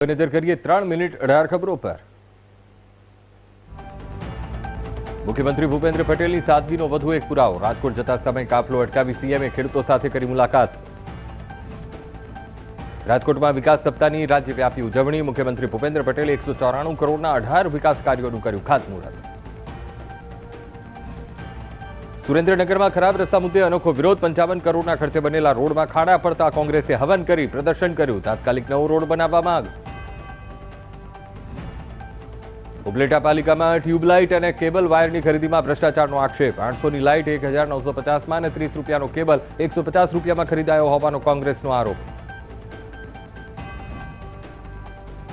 નજર કરીએ ત્રણ મિનિટ અઢાર ખબરો પર મુખ્યમંત્રી ભૂપેન્દ્ર પટેલની સાદગીનો વધુ એક પુરાવો રાજકોટ જતા સમય કાફલો અટકાવી સીએમએ ખેડૂતો સાથે કરી મુલાકાત રાજકોટમાં વિકાસ સપ્તાહની રાજ્યવ્યાપી ઉજવણી મુખ્યમંત્રી ભૂપેન્દ્ર પટેલે એકસો ચોરાણું કરોડના અઢાર વિકાસ કાર્યોનું કર્યું ખાતમુહૂર્ત સુરેન્દ્રનગરમાં ખરાબ રસ્તા મુદ્દે અનોખો વિરોધ પંચાવન કરોડના ખર્ચે બનેલા રોડમાં ખાડા પડતા કોંગ્રેસે હવન કરી પ્રદર્શન કર્યું તાત્કાલિક નવો રોડ બનાવવા માંગ ઉપલેટા પાલિકામાં ટ્યુબલાઇટ અને કેબલ વાયરની ખરીદીમાં ભ્રષ્ટાચારનો આક્ષેપ. આઠસોની લાઇટ એક હજાર અને ત્રીસ રૂપિયાનો કેબલ એકસો રૂપિયામાં ખરીદાયો હોવાનો કોંગ્રેસનો આરોપ.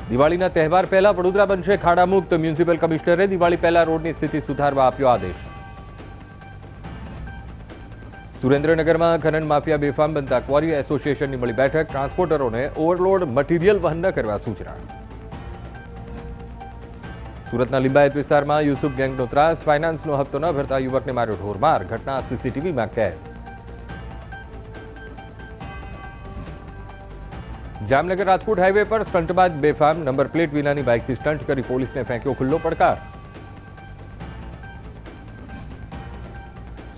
દિવાળીના તહેવાર પહેલા વડોદરા બનશે ખાડામુક્ત. મ્યુનિસિપલ કમિશનરે દિવાળી પહેલા રોડની સ્થિતિ સુધારવા આપ્યો આદેશ. સુરેન્દ્રનગરમાં ખનન માફિયા બેફામ બનતા ક્વોરી એસોસિએશનની મળી બેઠક. ટ્રાન્સપોર્ટરોને ઓવરલોડ મટીરિયલ વહન ન કરવા સૂચના. સુરતના લિંબાયત વિસ્તારમાં યુસુફ ગેંગનો ત્રાસ, ફાઇનાન્સનો હપ્તો ન ભરતા યુવકને માર્યો ઢોરમાર, ઘટના સીસીટીવીમાં કેદ. જામનગર રાજકોટ હાઈવે પર સ્ટંટબાજ બેફામ, નંબર પ્લેટ વિનાની બાઇકથી સ્ટન્ટ કરી પોલીસને ફેંક્યો ખુલ્લો પડકાર.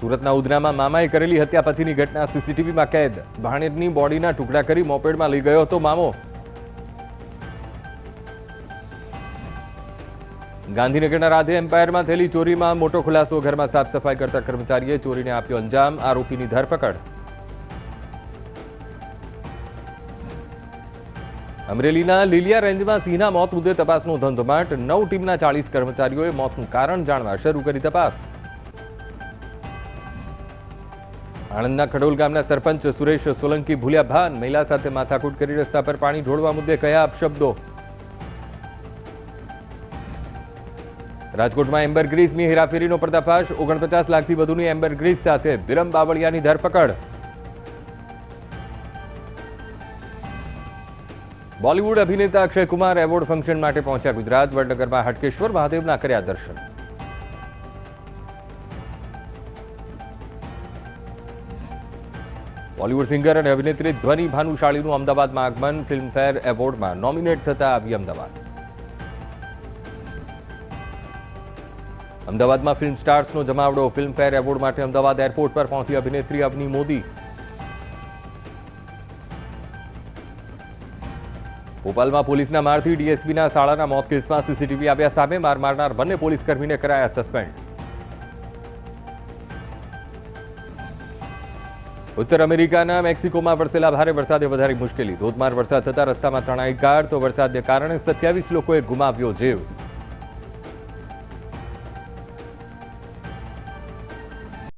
સુરતના ઉધનામાં મામાએ કરેલી હત્યા પતિની ઘટના સીસીટીવીમાં કેદ. ભાણેજની બોડીના ટુકડા કરી મોપેડમાં લઈ ગયો હતો મામો. ગાંધીનગરના રાધે એમ્પાયરમાં થયેલી ચોરીમાં મોટો ખુલાસો ઘરમાં સાફ સફાઈ કરતા કર્મચારીએ ચોરીને આપ્યો અંજામ, આરોપીની ધરપકડ. અમરેલીના લીલિયા રેન્જમાં સિંહના મોત મુદ્દે તપાસનો ધંધમાટ. નવ ટીમના ચાલીસ કર્મચારીઓએ મોતનું કારણ જાણવા શરૂ કરી તપાસ. આણંદના ખડોલ ગામના સરપંચ સુરેશ સોલંકી ભૂલ્યા ભાન. મહિલા સાથે માથાકૂટ કરી રસ્તા પર પાણી ઢોળવા મુદ્દે કયા અપશબ્દો? રાજકોટમાં એમ્બર ગ્રીસની હેરાફેરીનો પર્દાફાશ. ઓગણપચાસ લાખથી વધુની એમ્બર ગ્રીસ સાથે વિરમ બાવળિયાની ધરપકડ. બોલિવૂડ અભિનેતા અક્ષય કુમાર એવોર્ડ ફંક્શન માટે પહોંચ્યા ગુજરાત. વડનગરમાં હટકેશ્વર મહાદેવના કર્યા દર્શન. બોલિવૂડ સિંગર અને અભિનેત્રી ધ્વનિ ભાનુશાળીનું અમદાવાદમાં આગમન. ફિલ્મફેર એવોર્ડમાં નોમિનેટ થતા આવી અમદાવાદ. અમદાવાદમાં ફિલ્મ સ્ટાર્સનો જમાવડો ફિલ્મફેર એવોર્ડ માટે અમદાવાદ એરપોર્ટ પર પહોંચી અભિનેત્રી અવની મોદી ભોપાલમાં પોલીસના મારથી ડીએસપીના શાળાના મોત કેસમાં સીસીટીવી આવ્યા સામે માર મારનાર બંને પોલીસ કર્મીને કરાયા સસ્પેન્ડ ઉત્તર અમેરિકાના મેક્સિકોમાં વરસેલા ભારે વરસાદે વધારી મુશ્કેલી ધોધમાર વરસાદ થતા રસ્તામાં તણાઈ કાર તો વરસાદને કારણે સત્યાવીસ લોકોએ ગુમાવ્યો જીવ